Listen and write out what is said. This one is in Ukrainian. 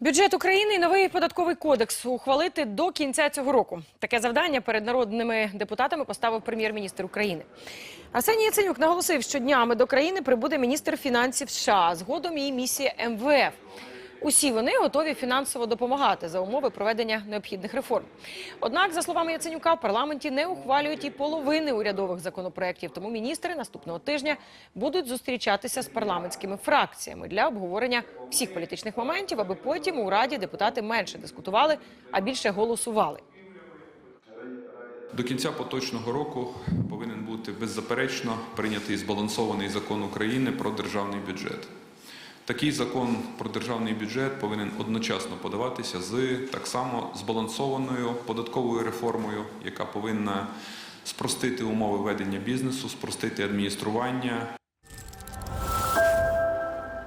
Бюджет України і новий податковий кодекс ухвалити до кінця цього року. Таке завдання перед народними депутатами поставив прем'єр-міністр України. Арсеній Яценюк наголосив, що днями до країни прибуде міністр фінансів США, згодом і місія МВФ. Усі вони готові фінансово допомагати за умови проведення необхідних реформ. Однак, за словами Яценюка, в парламенті не ухвалюють і половини урядових законопроєктів. Тому міністри наступного тижня будуть зустрічатися з парламентськими фракціями для обговорення всіх політичних моментів, аби потім у раді депутати менше дискутували, а більше голосували. До кінця поточного року повинен бути беззаперечно прийнятий збалансований закон України про державний бюджет. Такий закон про державний бюджет повинен одночасно подаватися з так само збалансованою податковою реформою, яка повинна спростити умови ведення бізнесу, спростити адміністрування,